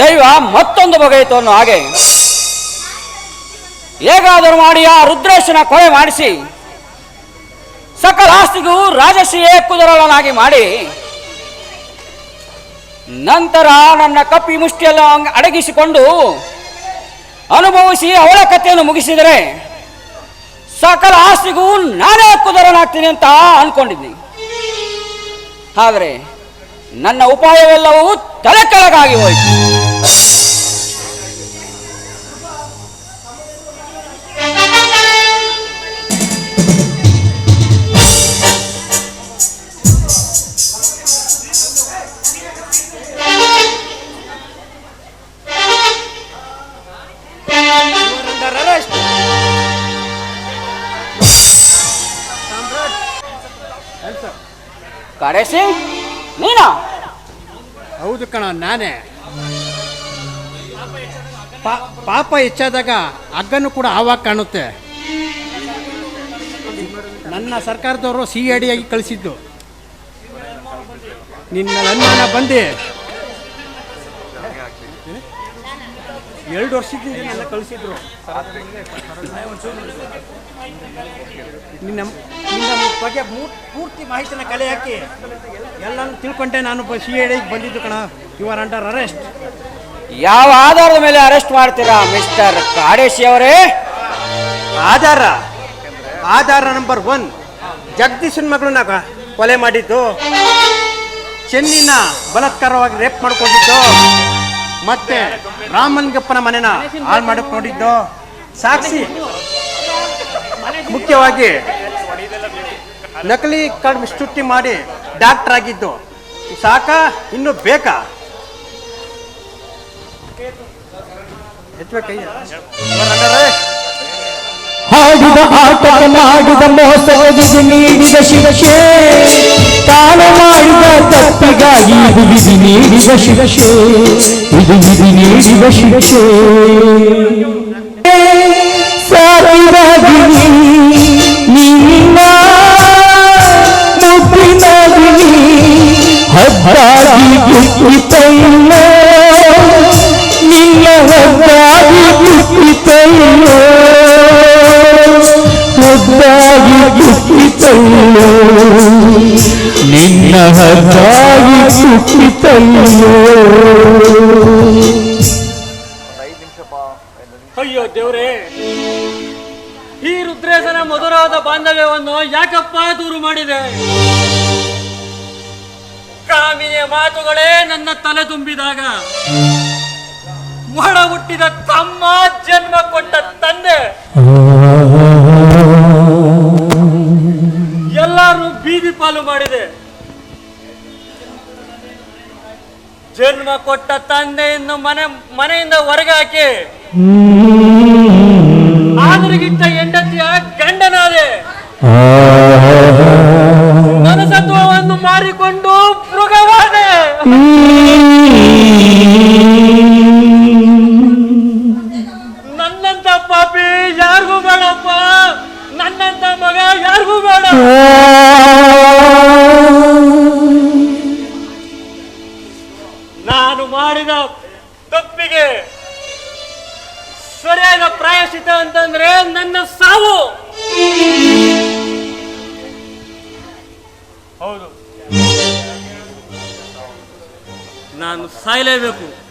ದೈವ ಮತ್ತೊಂದು ಬಗೆಯಿತು ಅನ್ನೋ ಹಾಗೆ. ಹೇಗಾದರೂ ಮಾಡಿ ಆ ರುದ್ರೇಶನ ಕೊಲೆ ಮಾಡಿಸಿ, ಸಕಲ ಆಸ್ತಿಗೂ ರಾಜಶ್ರೀಯೇ ಕುದುರಳನಾಗಿ ಮಾಡಿ, ನಂತರ ನನ್ನ ಕಪ್ಪಿ ಮುಷ್ಟಿಯನ್ನು ಅಡಗಿಸಿಕೊಂಡು ಅನುಭವಿಸಿ ಅವಳ ಕಥೆಯನ್ನು ಮುಗಿಸಿದರೆ ಸಕಲ ಆಸ್ತಿಗೂ ನಾನೇ ಕುದುರನಾಗ್ತೀನಿ ಅಂತ ಅನ್ಕೊಂಡಿದ್ದೆ. ಆದರೆ ನನ್ನ ಉಪಾಯವೆಲ್ಲವೂ ತಲೆ ಕೆಳಗಾಗಿ ಹೋಯಿತು. ಕರೆಸಿ ನೀನಾ? ಹೌದು ಕಣ ನಾನೇ. ಪಾಪ ಹೆಚ್ಚಾದಾಗ ಹಗ್ಗನು ಕೂಡ ಆವಾಗ ಕಾಣುತ್ತೆ. ನನ್ನ ಸರ್ಕಾರದವರು ಸಿ ಐ ಡಿಯಾಗಿ ಕಳಿಸಿದ್ದು. ನಿನ್ನ ಅನುಮಾನ ಬಂದು. ಎರಡು ವರ್ಷದಿಂದ ನನ್ನ ಕಳಿಸಿದ್ರು. ನಿನ್ನ ಬಗ್ಗೆ ಪೂರ್ತಿ ಮಾಹಿತಿನ ಕಲೆ ಹಾಕಿ ಎಲ್ಲನೂ ತಿಳ್ಕೊಂಡೆ ನಾನು ಸಿ ಐ ಬಂದಿದ್ದು ಕಣ. ಯು ಆರ್ ಅಂಡರ್ ಅರೆಸ್ಟ್ ಯಾವ ಆಧಾರದ ಮೇಲೆ ಅರೆಸ್ಟ್ ಮಾಡ್ತೀರಾ, ಮಿಸ್ಟರ್ ಕಾಡೇಶಿ ಅವರೇ? ಆಧಾರ. Aadhaar number one. ಜಗದೀಶ್ ಮಗಳನ್ನ ಕೊಲೆ ಮಾಡಿದ್ದು. ಚೆನ್ನಿನ ಬಲತ್ಕಾರವಾಗಿ ರೇಪ್ ಮಾಡ್ಕೊಂಡಿದ್ದು. ಮತ್ತೆ ರಾಮಲಿಂಗಪ್ಪನ ಮನೆನ ಹಾಳು ಮಾಡಕ್ ನೋಡಿದ್ದು ಸಾಕ್ಷಿ ಮುಖ್ಯವಾಗಿ ನಕಲಿ ಕಾರ್ಡ್ ಸೃಷ್ಟಿ ಮಾಡಿ ಡಾಕ್ಟರ್ ಆಗಿದ್ದು. ಸಾಕ? ಇನ್ನು ಬೇಕಾ? ಹಾಡಿದ ಆಟದ ಮಾಡಿದ ಮೋಸವಿಗೆ ನೀಡಿದ ಶಿರಶೆ ತಾನು ಮಾಡಿದ ತಪ್ಪಿಗಾಗಿ ಇದು ವಿಧಿ ನೀಡಿದ ಶಿರಶೆ ಇದು ವಿಧಿ ನೀಡಿದ ಶಿರಶೆ ಸಾವಿರಾಗಿನಿ ನಿನ್ನ ಮುಪ್ಪಿನಾಗಿನಿ ಹದ್ದಾಗಿ ಕುಟ್ಟಿತಲ್ಲ ಕುಟ್ಟಿತಲ್ಲೋ ಮುದ್ದಾಗಿ ಕುಟ್ಟಿತಲ್ಲೋ. ನಿನ್ನ ಹದ್ದಾಗಿ ಕುಟ್ಟಿತಲ್ಲೋ. ಅಯ್ಯೋ ದೇವ್ರೇ, ಈ ರುದ್ರೇಶನ ಮಧುರವಾದ ಬಾಂಧವ್ಯವನ್ನು ಯಾಕಪ್ಪ ದೂರು ಮಾಡಿದೆ? ಕಾಮಿಯ ಮಾತುಗಳೇ ನನ್ನ ತಲೆ ತುಂಬಿದಾಗ. ಒಡ ಹುಟ್ಟಿದ ತಮ್ಮ ಜನ್ಮ ಕೊಟ್ಟ ತಂದೆ. ಎಲ್ಲರೂ ಬೀದಿ ಪಾಲು ಮಾಡಿದೆ. ಜನ್ಮ ಕೊಟ್ಟ ತಂದೆಯನ್ನು ಮನೆ ಮನೆಯಿಂದ ಹೊರಗೆ ಹಾಕಿ ಆದರಿಗಿಂತ ಹೆಂಡತಿಯ ಗಂಡನಾದೆ. ಮನಸತ್ವವನ್ನು ಮಾರಿಕೊಂಡು ನಾನು ಮಾಡಿದ ತಪ್ಪಿಗೆ ಸರಿಯಾದ ಪ್ರಾಯಶ್ಚಿತ ಅಂತಂದ್ರೆ ನನ್ನ ಸಾವು. ಹೌದು. ನಾನು ಸಾಯಲೇಬೇಕು.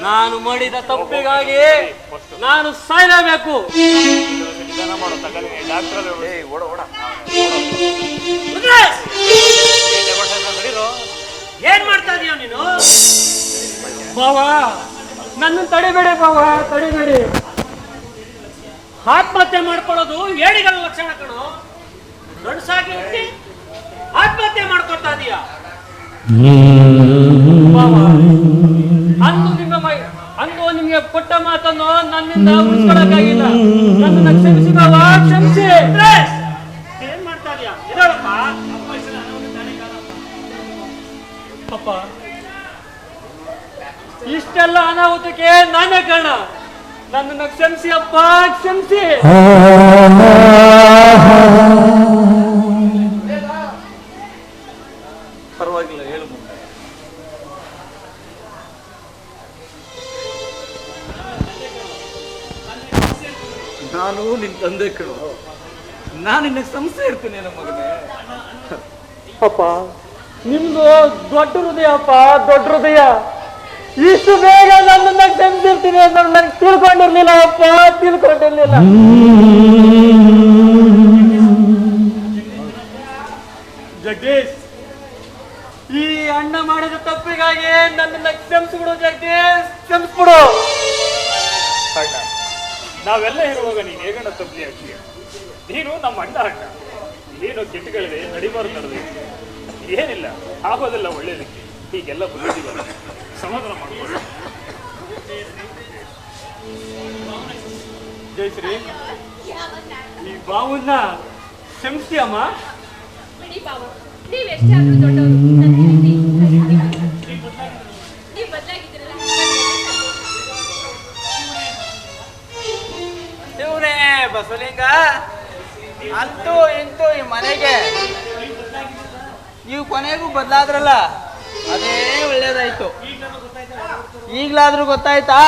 ನಾನು ಮಾಡಿದ ತಪ್ಪಿಗಾಗಿ ನಾನು ಸಾಯಲೇಬೇಕು. ಏನ್ ಮಾಡ್ತಾ ಇದೀಯ ನೀನು? ಬಾವ ನನ್ನ ತಡಿಬೇಡಿ ಬಾವ ತಡಿಬೇಡಿ. ಆತ್ಮಹತ್ಯೆ ಮಾಡ್ಕೊಳ್ಳೋದು ಏಡಿಗಳ ಲಕ್ಷಣ ಕಣೋ. ಗಂಡಸಾಗಿ ಹುಟ್ಟಿ ಆತ್ಮಹತ್ಯೆ ಮಾಡ್ಕೊಳ್ತಾ ಇದೀಯ? ಅಂದು ನಿಮ್ಮ ಅಂದು ನಿಮ್ಗೆ ಕೊಟ್ಟ ಮಾತನ್ನು ನನ್ನಿಂದ ಉಳಿಸ್ಕೊಳಕ್ಕಾಗಿಲ್ಲ ನನ್ನನ್ನ ಕ್ಷಮಿಸಿ ಬಾವ ಕ್ಷಮಿಸಿ! ಏನ್ ಮಾಡ್ತಾ ಇದೀಯ? ಇದಳಪ್ಪ ಪಾಪ. ಇಷ್ಟೆಲ್ಲ ಅನಾಹುತಕ್ಕೆ ನಾನೇ ಕಾರಣ. ನನ್ನನ್ನು ಕ್ಷಮಿಸಿ ಅಪ್ಪ ಕ್ಷಮಿಸಿ. ಪರವಾಗಿಲ್ಲ, ಹೇಳು ನಾನು ನಿನ್ ತಂದೆ ಕಣೋ. ನಾನು ನಿನ್ನ ಸಂಸ್ಥೆ ಇರ್ತೇನೆ ನಮ್ಮ ಮಗನೇ. ಪಾಪ. ನಿಮ್ದು ದೊಡ್ಡ ಹೃದಯಪ್ಪ, ದೊಡ್ಡ ಹೃದಯ. ಇಷ್ಟು ಬೇಗ ನನ್ನನ್ನ ಕ್ಷಮಿಸಿರ್ತೀನಿ ಅಂತ ನನಗೆ ತಿಳ್ಕೊಂಡಿರ್ಲಿಲ್ಲ, ಅಪ್ಪ, ತಿಳ್ಕೊಂಡಿರ್ಲಿಲ್ಲ. ಜಗದೀಶ್, ಈ ಅಣ್ಣ ಮಾಡಿದ ತಪ್ಪಿಗಾಗಿ ನನ್ನನ್ನ ಕ್ಷಮಿಸ್ಬಿಡು ಜಗದೀಶ್. ಕ್ಷಮಿಸ್ಬಿಡು. ಅಣ್ಣ, ನಾವೆಲ್ಲ ಇರುವಾಗ ನೀನು ಹೇಗಣ್ಣ ತಪ್ಪಿ ಹಾಕಿ ನೀನು ನಮ್ಮ ಅಣ್ಣ ಅಣ್ಣ. ನೀನು ಕೆಟ್ಟಗಳಿದೆ ನಡಿಬಾರ್ದು ನಡೆದು ಏನಿಲ್ಲ ಆಗೋದೆಲ್ಲ ಒಳ್ಳೇದಕ್ಕೆ. ಹೀಗೆಲ್ಲ ಬಂದಿದ್ದೀವಲ್ಲ ಸಮಾಧಾನ ಮಾಡ್ಕೊಳ್ಳಿ. ಜಯಶ್ರೀ ಈ ಬಾವನ್ನ ಬದಲಾಗಿದ್ದೀರಲ್ಲ ಶಿವನೇ ಬಸವಲಿಂಗ ಅಂತೂ ಇಂತೂ ಈ ಮನೆಗೆ ನೀವು ಕೊನೆಗೂ ಬದಲಾದ್ರಲ್ಲ? ಅದೇ ಒಳ್ಳೇದಾಯ್ತು. ಈಗ್ಲಾದ್ರೂ ಗೊತ್ತಾಯ್ತಾ?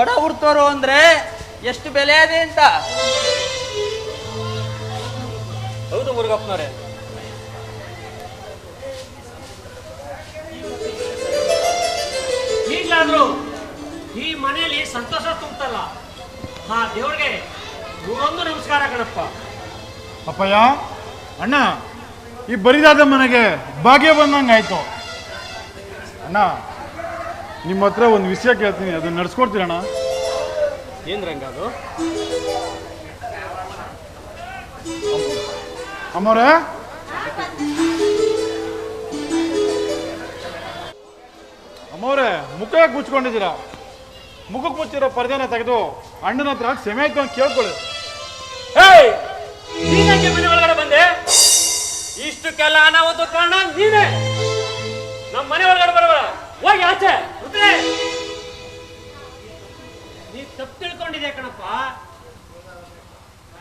ಒಡ ಹುಡ್ತೋರು ಅಂದ್ರೆ ಎಷ್ಟು ಬೆಲೆ ಇದೆ ಅಂತ? ಹೌದು ಮುರುಗಪ್ಪನವ್ರೆ. ಈಗಲಾದ್ರೂ ಈ ಮನೆಯಲ್ಲಿ ಸಂತೋಷ ತುಂಬತಲ್ಲ? ಹಾ ದೇವ್ರಿಗೆ ನೂರೊಂದು ನಮಸ್ಕಾರ ಕಣಪ್ಪ. ಅಪ್ಪಯ್ಯ ಅಣ್ಣ ಈ ಬರಿದಾದ ಮನೆಗೆ ಭಾಗ್ಯ ಬಂದಂಗೆ ಆಯ್ತು. ಅಣ್ಣ ನಿಮ್ಮ ಹತ್ರ ಒಂದು ವಿಷಯ ಕೇಳ್ತೀನಿ ಅದನ್ನ ನಡ್ಸ್ಕೊಡ್ತೀರಣ್ಣ? ಏನ್ ರಂಗ ಅದು? ಅಮ್ಮವ್ರೆ? ಅಮ್ಮವ್ರೆ ಮುಖ ಯಾಕೆ ಮುಚ್ಕೊಂಡಿದ್ದೀರಾ? ಮುಖಕ್ಕೆ ಮುಚ್ಚಿರೋ ಪರ್ದೆನ ತೆಗೆದು ಅಣ್ಣನ ಹತ್ರ ಕ್ಷಮೆ ಆಯ್ತು ಅಂತ ಕೇಳ್ಕೊಳ್ಳಿ. ಮನೆ ಬಂದೆ ಇಷ್ಟಕ್ಕೆಲ್ಲ ಅನಾಹುತ ಕಾರಣ ನೀನೇ. ನಮ್ಮ ಮನೆ ಒಳಗಡೆ ಬರಬೇಡ ಹೋಗಿ ಆಚೆ. ನೀ ತಪ್ಪು ತಿಳ್ಕೊಂಡಿದೆ ಕಣಪ್ಪ?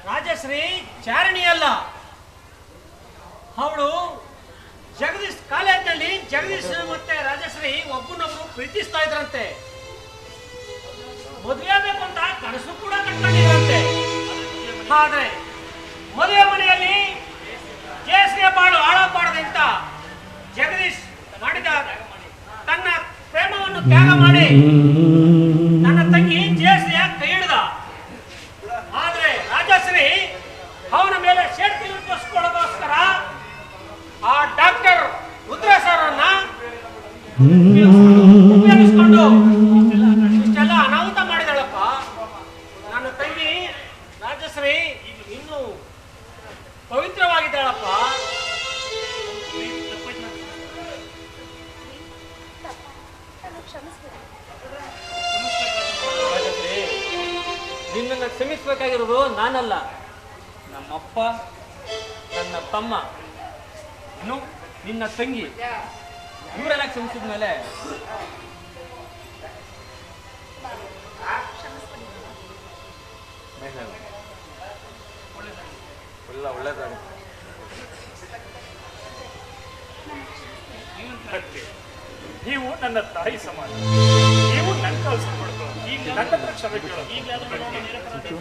ರಾಜಶ್ರೀ ಚಾರಣಿ ಅಲ್ಲ. ಅವಳು ಜಗದೀಶ್ ಕಾಲೇಜ್ನಲ್ಲಿ ಜಗದೀಶ್ ಮತ್ತೆ ರಾಜಶ್ರೀ ಒಬ್ಬನೊಬ್ರು ಪ್ರೀತಿಸ್ತಾ ಇದ್ರಂತೆ. ಮದುವೆ ಆಗಬೇಕು ಅಂತ ಕನಸು ಕೂಡ ಕಟ್ಕೊಂಡಿದ್ರಂತೆ. ಆದ್ರೆ ಮದುವೆ ಮನೆಯಲ್ಲಿ ಜಯಶ್ರೀಯ ಬಾಳು ಹಾಳಾಗಬಾರದು ಅಂತ ಜಗದೀಶ್ ಮಾಡಿದ ತನ್ನ ಪ್ರೇಮವನ್ನು ತ್ಯಾಗ ಮಾಡಿ ನನ್ನ ತಂಗಿ ಜಯಶ್ರೀಯ ಕೈ ಹಿಡಿದ. ಆದ್ರೆ ರಾಜಶ್ರೀ ಅವನ ಮೇಲೆ ಶೇಡ್ತಿ ತೋರಿಸ್ಕೊಳ್ಳೋದಕ್ಕೋಸ್ಕರ ಆ ಡಾಕ್ಟರ್ ರುದ್ರೇಶ್ವರನ್ನ ಉಪಯೋಗಿಸ್ಕೊಂಡು ನಿನ್ನನ್ನ ಕ್ಷಮಿಸಬೇಕಾಗಿರೋದು ನಾನಲ್ಲ. ನಮ್ಮಪ್ಪ ನನ್ನ ತಮ್ಮ ಇನ್ನು ನಿನ್ನ ತಂಗಿ. ಇವರೆಲ್ಲ ಕ್ಷಮಿಸಿದ ಮೇಲೆ ಅತ್ತೆ, ನೀವು ನನ್ನ ತಾಯಿ ಸಮಾನ ನೀವು ನನ್ನ ಕೆಲಸ ಮಾಡ್ಕೊಳ್ಳೋ ಈಗ ನನ್ನ ಹತ್ರ ಕ್ಷಮೆ ಕೇಳೋದು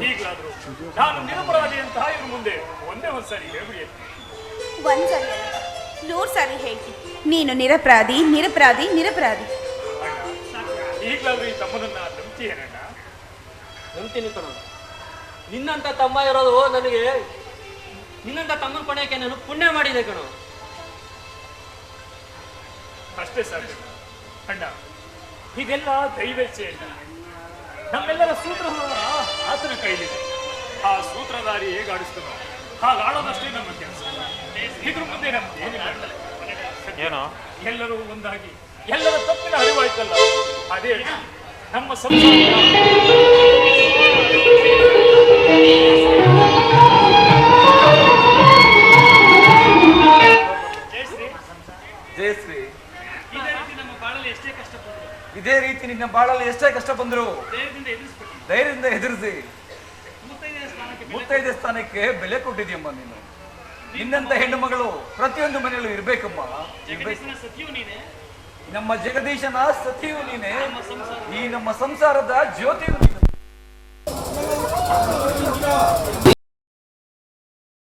ಈಗಲಾದ್ರೂ ನಾನು ನಿರಪರಾಧಿ ಅಂತ ಇವ್ರ ಮುಂದೆ ಒಂದೇ ಒಂದ್ಸರಿ ಸರಿ ಅಲ್ಲ, ನೂರ್ ಸಾರಿ ಹೇಳ್ತೀನಿ. ನೀನು ನಿರಪರಾಧಿ ನಿರಪರಾಧಿ ನಿರಪರಾಧಿ. ಈಗಲಾದ್ರೂ ಈ ತಮ್ಮನನ್ನ ನಂಬ್ತೀಯೇನಣ್ಣ ನಂಬ್ತೀನಿ ಕಣ. ನಿನ್ನಂತ ತಮ್ಮ ಇರೋದು ನನಗೆ ನಿನ್ನಂತ ತಮ್ಮನ ಪಡೆಯಕ್ಕೆ ನಾನು ಪುಣ್ಯ ಮಾಡಿದೆ ಕಣೋ. ಅಷ್ಟೇ ಸಾಕು ಅಣ್ಣ ಇದೆಲ್ಲ ದೈವೇಚ್ಛೆ ಅಣ್ಣ. ನಮ್ಮೆಲ್ಲರ ಸೂತ್ರಧಾರ ಆತನ ಕೈಲಿದೆ. ಆ ಸೂತ್ರಧಾರಿ ಹೇಗೆ ಆಡಿಸ್ತಾನೋ ಹಾಗೆ ಆಡೋದಷ್ಟೇ ನಮ್ಮ ಕೆಲಸ. ಇದ್ರ ಮುಂದೆ ನಮ್ಗೆ ಏನೋ? ಎಲ್ಲರೂ ಒಂದಾಗಿ ಎಲ್ಲರ ತಪ್ಪಿನ ಅರಿವಾಯ್ತಲ್ಲ. ಅದೇ ನಮ್ಮ ಸಂಸಾರ. ಇದೇ ರೀತಿ ನಿನ್ನ ಬಾಳಲ್ಲಿ ಎಷ್ಟೇ ಕಷ್ಟ ಬಂದರು ಧೈರ್ಯದಿಂದ ಹೆದರಿಸಿ ಮುತ್ತೈದೆ ಸ್ಥಾನಕ್ಕೆ ಬೆಲೆ ಕೊಟ್ಟಿದ್ಯಮ್ಮ ನೀನು. ನಿನ್ನಂತ ಹೆಣ್ಣು ಮಗಳು ಪ್ರತಿಯೊಂದು ಮನೆಯಲ್ಲೂ ಇರ್ಬೇಕಮ್ಮ. ನಮ್ಮ ಜಗದೀಶನ ಸತಿಯು ನೀನೆ. ಈ ನಮ್ಮ ಸಂಸಾರದ ಜ್ಯೋತಿಯು ನೀನು.